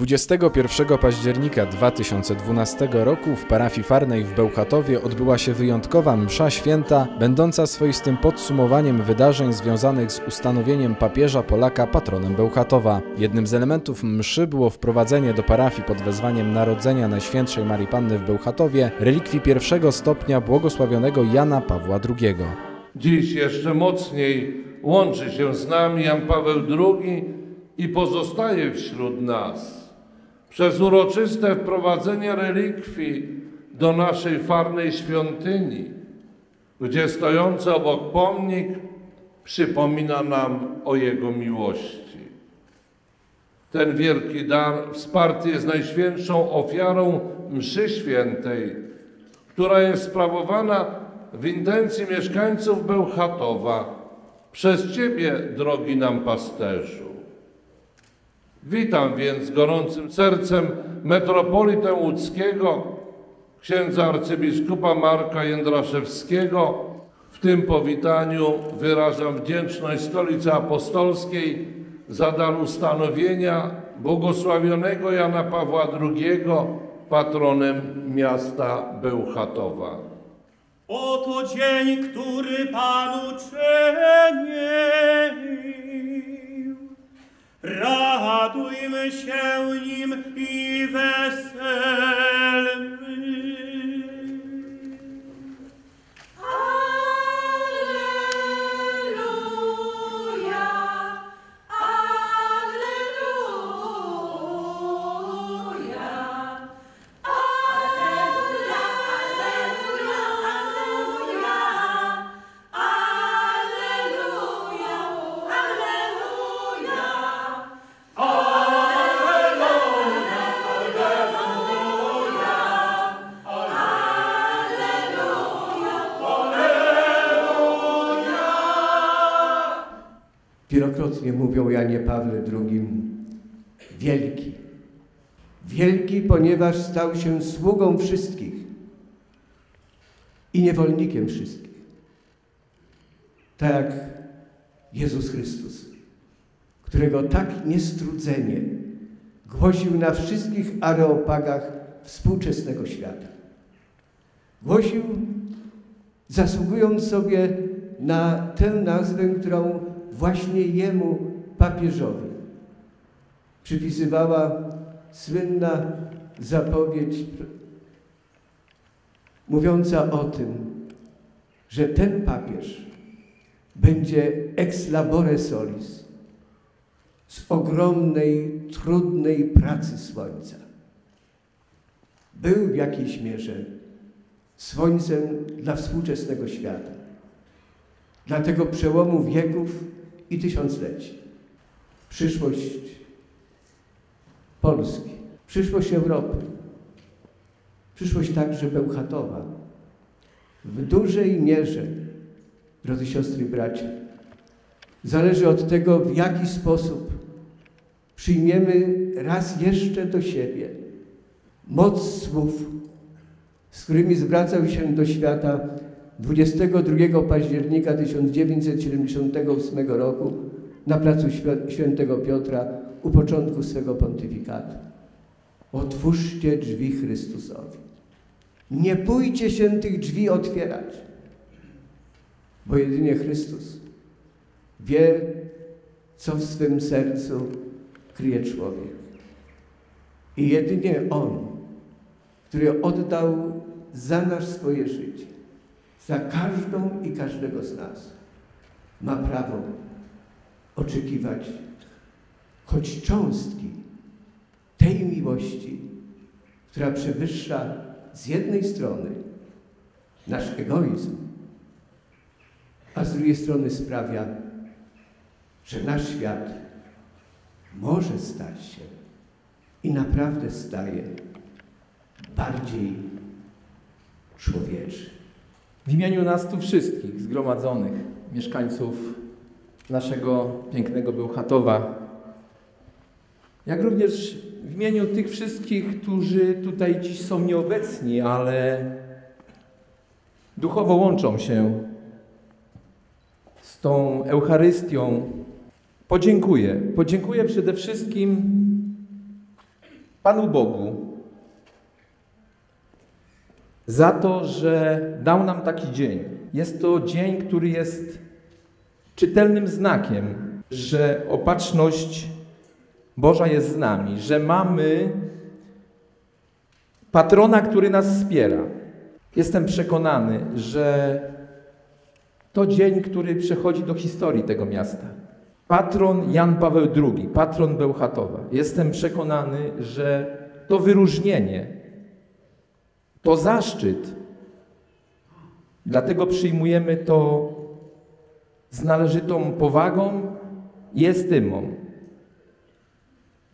21 października 2012 roku w parafii farnej w Bełchatowie odbyła się wyjątkowa msza święta, będąca swoistym podsumowaniem wydarzeń związanych z ustanowieniem papieża Polaka patronem Bełchatowa. Jednym z elementów mszy było wprowadzenie do parafii pod wezwaniem Narodzenia Najświętszej Marii Panny w Bełchatowie relikwii pierwszego stopnia błogosławionego Jana Pawła II. Dziś jeszcze mocniej łączy się z nami Jan Paweł II i pozostaje wśród nas. Przez uroczyste wprowadzenie relikwii do naszej farnej świątyni, gdzie stojący obok pomnik przypomina nam o Jego miłości. Ten wielki dar wsparty jest najświętszą ofiarą mszy świętej, która jest sprawowana w intencji mieszkańców Bełchatowa przez Ciebie, drogi nam pasterzu. Witam więc gorącym sercem metropolitę łódzkiego, księdza arcybiskupa Marka Jędraszewskiego. W tym powitaniu wyrażam wdzięczność Stolicy Apostolskiej za dar ustanowienia błogosławionego Jana Pawła II patronem miasta Bełchatowa. Oto dzień, który Pan uczynił. Radujmy się nim i weselmy. Wielokrotnie mówią Janie Pawle II wielki. Wielki, ponieważ stał się sługą wszystkich i niewolnikiem wszystkich. Tak jak Jezus Chrystus, którego tak niestrudzenie głosił na wszystkich areopagach współczesnego świata. Głosił, zasługując sobie na tę nazwę, którą właśnie jemu, papieżowi, przypisywała słynna zapowiedź mówiąca o tym, że ten papież będzie ex labore solis z ogromnej, trudnej pracy słońca. Był w jakiejś mierze słońcem dla współczesnego świata, dla tego przełomu wieków i tysiącleci. Przyszłość Polski, przyszłość Europy, przyszłość także Bełchatowa w dużej mierze, drodzy siostry i bracia, zależy od tego, w jaki sposób przyjmiemy raz jeszcze do siebie moc słów, z którymi zwracał się do świata 22 października 1978 roku na placu Świ- Świętego Piotra u początku swego pontyfikatu. Otwórzcie drzwi Chrystusowi. Nie bójcie się tych drzwi otwierać, bo jedynie Chrystus wie, co w swym sercu kryje człowiek. I jedynie On, który oddał za nas swoje życie, za każdą i każdego z nas, ma prawo oczekiwać choć cząstki tej miłości, która przewyższa z jednej strony nasz egoizm, a z drugiej strony sprawia, że nasz świat może stać się i naprawdę staje bardziej człowieczy. W imieniu nas tu wszystkich zgromadzonych, mieszkańców naszego pięknego Bełchatowa, jak również w imieniu tych wszystkich, którzy tutaj dziś są nieobecni, ale duchowo łączą się z tą Eucharystią, podziękuję. Podziękuję przede wszystkim Panu Bogu za to, że dał nam taki dzień. Jest to dzień, który jest czytelnym znakiem, że opatrzność Boża jest z nami, że mamy patrona, który nas wspiera. Jestem przekonany, że to dzień, który przechodzi do historii tego miasta. Patron Jan Paweł II, patron Bełchatowa. Jestem przekonany, że to wyróżnienie, to zaszczyt, dlatego przyjmujemy to z należytą powagą i estymą.